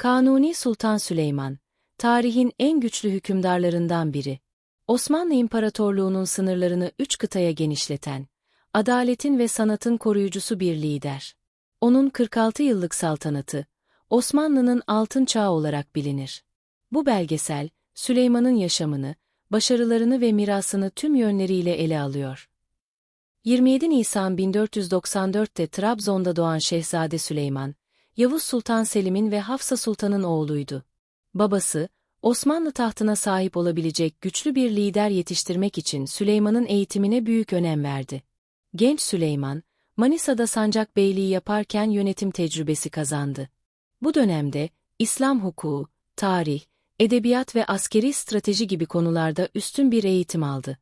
Kanuni Sultan Süleyman, tarihin en güçlü hükümdarlarından biri. Osmanlı İmparatorluğu'nun sınırlarını üç kıtaya genişleten, adaletin ve sanatın koruyucusu bir lider. Onun 46 yıllık saltanatı, Osmanlı'nın altın çağı olarak bilinir. Bu belgesel, Süleyman'ın yaşamını, başarılarını ve mirasını tüm yönleriyle ele alıyor. 27 Nisan 1494'te Trabzon'da doğan Şehzade Süleyman, Yavuz Sultan Selim'in ve Hafsa Sultan'ın oğluydu. Babası, Osmanlı tahtına sahip olabilecek güçlü bir lider yetiştirmek için Süleyman'ın eğitimine büyük önem verdi. Genç Süleyman, Manisa'da sancak beyliği yaparken yönetim tecrübesi kazandı. Bu dönemde, İslam hukuku, tarih, edebiyat ve askeri strateji gibi konularda üstün bir eğitim aldı.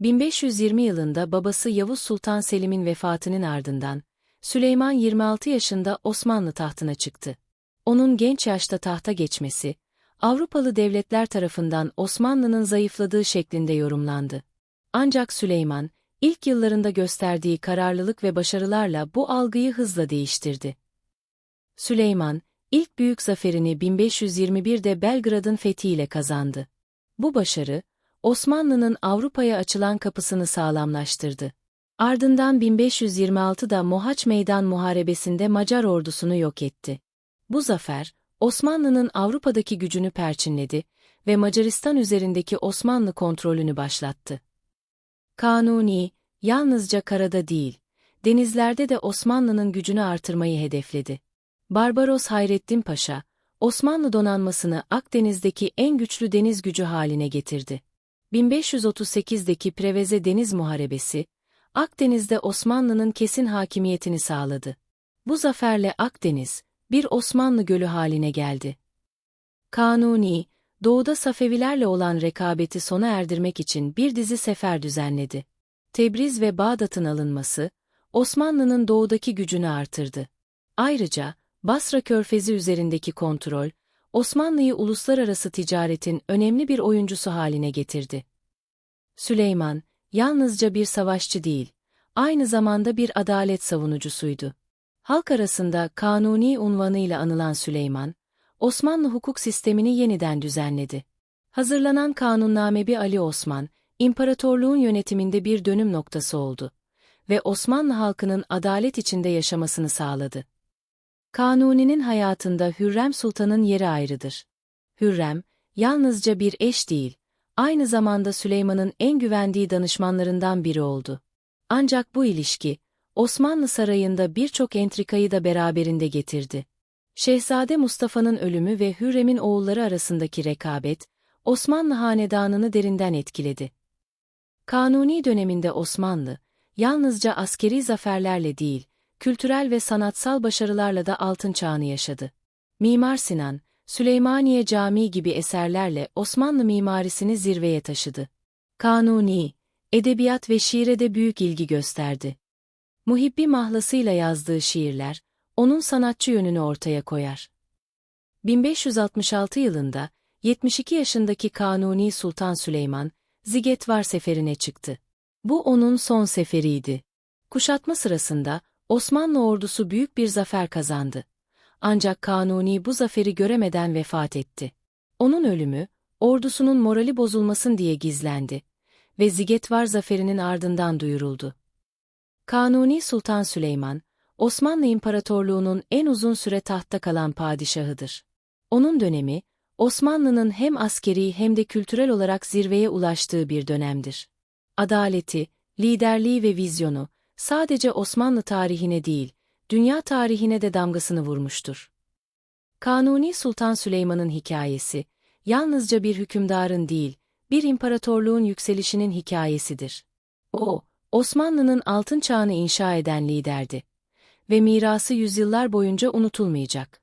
1520 yılında babası Yavuz Sultan Selim'in vefatının ardından, Süleyman 26 yaşında Osmanlı tahtına çıktı. Onun genç yaşta tahta geçmesi, Avrupalı devletler tarafından Osmanlı'nın zayıfladığı şeklinde yorumlandı. Ancak Süleyman, ilk yıllarında gösterdiği kararlılık ve başarılarla bu algıyı hızla değiştirdi. Süleyman, ilk büyük zaferini 1521'de Belgrad'ın fethiyle kazandı. Bu başarı, Osmanlı'nın Avrupa'ya açılan kapısını sağlamlaştırdı. Ardından 1526'da Mohaç Meydan Muharebesi'nde Macar ordusunu yok etti. Bu zafer, Osmanlı'nın Avrupa'daki gücünü perçinledi ve Macaristan üzerindeki Osmanlı kontrolünü başlattı. Kanuni, yalnızca karada değil, denizlerde de Osmanlı'nın gücünü artırmayı hedefledi. Barbaros Hayrettin Paşa, Osmanlı donanmasını Akdeniz'deki en güçlü deniz gücü haline getirdi. 1538'deki Preveze Deniz Muharebesi, Akdeniz'de Osmanlı'nın kesin hakimiyetini sağladı. Bu zaferle Akdeniz, bir Osmanlı gölü haline geldi. Kanuni, doğuda Safevilerle olan rekabeti sona erdirmek için bir dizi sefer düzenledi. Tebriz ve Bağdat'ın alınması, Osmanlı'nın doğudaki gücünü artırdı. Ayrıca, Basra Körfezi üzerindeki kontrol, Osmanlı'yı uluslararası ticaretin önemli bir oyuncusu haline getirdi. Süleyman, yalnızca bir savaşçı değil, aynı zamanda bir adalet savunucusuydu. Halk arasında Kanuni unvanıyla anılan Süleyman, Osmanlı hukuk sistemini yeniden düzenledi. Hazırlanan Kanunname Ali Osman, imparatorluğun yönetiminde bir dönüm noktası oldu ve Osmanlı halkının adalet içinde yaşamasını sağladı. Kanuni'nin hayatında Hürrem Sultan'ın yeri ayrıdır. Hürrem, yalnızca bir eş değil, aynı zamanda Süleyman'ın en güvendiği danışmanlarından biri oldu. Ancak bu ilişki, Osmanlı sarayında birçok entrikayı da beraberinde getirdi. Şehzade Mustafa'nın ölümü ve Hürrem'in oğulları arasındaki rekabet, Osmanlı hanedanını derinden etkiledi. Kanuni döneminde Osmanlı, yalnızca askeri zaferlerle değil, kültürel ve sanatsal başarılarla da altın çağını yaşadı. Mimar Sinan, Süleymaniye Camii gibi eserlerle Osmanlı mimarisini zirveye taşıdı. Kanuni, edebiyat ve şiire de büyük ilgi gösterdi. Muhibbi mahlasıyla yazdığı şiirler, onun sanatçı yönünü ortaya koyar. 1566 yılında, 72 yaşındaki Kanuni Sultan Süleyman, Zigetvar seferine çıktı. Bu onun son seferiydi. Kuşatma sırasında, Osmanlı ordusu büyük bir zafer kazandı. Ancak Kanuni bu zaferi göremeden vefat etti. Onun ölümü, ordusunun morali bozulmasın diye gizlendi ve Zigetvar zaferinin ardından duyuruldu. Kanuni Sultan Süleyman, Osmanlı İmparatorluğu'nun en uzun süre tahtta kalan padişahıdır. Onun dönemi, Osmanlı'nın hem askeri hem de kültürel olarak zirveye ulaştığı bir dönemdir. Adaleti, liderliği ve vizyonu, sadece Osmanlı tarihine değil, dünya tarihine de damgasını vurmuştur. Kanuni Sultan Süleyman'ın hikayesi, yalnızca bir hükümdarın değil, bir imparatorluğun yükselişinin hikayesidir. O, Osmanlı'nın altın çağını inşa eden liderdi ve mirası yüzyıllar boyunca unutulmayacak.